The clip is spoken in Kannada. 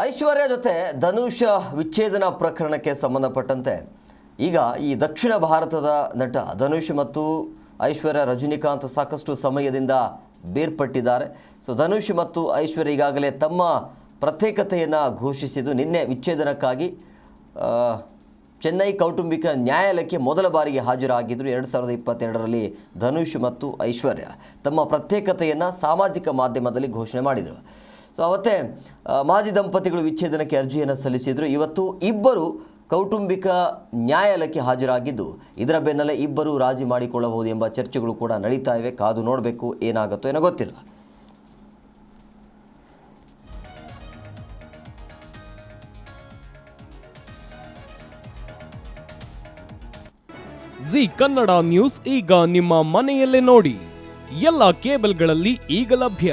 ಐಶ್ವರ್ಯ ಜೊತೆ ಧನುಷ್ ವಿಚ್ಛೇದನ ಪ್ರಕರಣಕ್ಕೆ ಸಂಬಂಧಪಟ್ಟಂತೆ ಈಗ ಈ ದಕ್ಷಿಣ ಭಾರತದ ನಟ ಧನುಷ್ ಮತ್ತು ಐಶ್ವರ್ಯ ರಜನಿಕಾಂತ್ ಸಾಕಷ್ಟು ಸಮಯದಿಂದ ಬೇರ್ಪಟ್ಟಿದ್ದಾರೆ. ಸೊ ಧನುಷ್ ಮತ್ತು ಐಶ್ವರ್ಯ ಈಗಾಗಲೇ ತಮ್ಮ ಪ್ರತ್ಯೇಕತೆಯನ್ನು ಘೋಷಿಸಿದ್ದು ನಿನ್ನೆ ವಿಚ್ಛೇದನಕ್ಕಾಗಿ ಚೆನ್ನೈ ಕೌಟುಂಬಿಕ ನ್ಯಾಯಾಲಯಕ್ಕೆ ಮೊದಲ ಬಾರಿಗೆ ಹಾಜರಾಗಿದ್ದರು. ಎರಡು ಸಾವಿರದ ಇಪ್ಪತ್ತೆರಡರಲ್ಲಿ ಧನುಷ್ ಮತ್ತು ಐಶ್ವರ್ಯ ತಮ್ಮ ಪ್ರತ್ಯೇಕತೆಯನ್ನು ಸಾಮಾಜಿಕ ಮಾಧ್ಯಮದಲ್ಲಿ ಘೋಷಣೆ ಮಾಡಿದರು. ಸೊ ಅವತ್ತೇ ಮಾಜಿ ದಂಪತಿಗಳು ವಿಚ್ಛೇದನಕ್ಕೆ ಅರ್ಜಿಯನ್ನು ಸಲ್ಲಿಸಿದರು. ಇವತ್ತು ಇಬ್ಬರು ಕೌಟುಂಬಿಕ ನ್ಯಾಯಾಲಯಕ್ಕೆ ಹಾಜರಾಗಿದ್ದು, ಇದರ ಬೆನ್ನಲ್ಲೇ ಇಬ್ಬರು ರಾಜಿ ಮಾಡಿಕೊಳ್ಳಬಹುದು ಎಂಬ ಚರ್ಚೆಗಳು ಕೂಡ ನಡೀತಾ ಇವೆ. ಕಾದು ನೋಡಬೇಕು ಏನಾಗುತ್ತೋ ಏನೋ ಗೊತ್ತಿಲ್ಲ. ಜಿ ಕನ್ನಡ ನ್ಯೂಸ್ ಈಗ ನಿಮ್ಮ ಮನೆಯಲ್ಲೇ ನೋಡಿ. ಎಲ್ಲ ಕೇಬಲ್ಗಳಲ್ಲಿ ಈಗ ಲಭ್ಯ.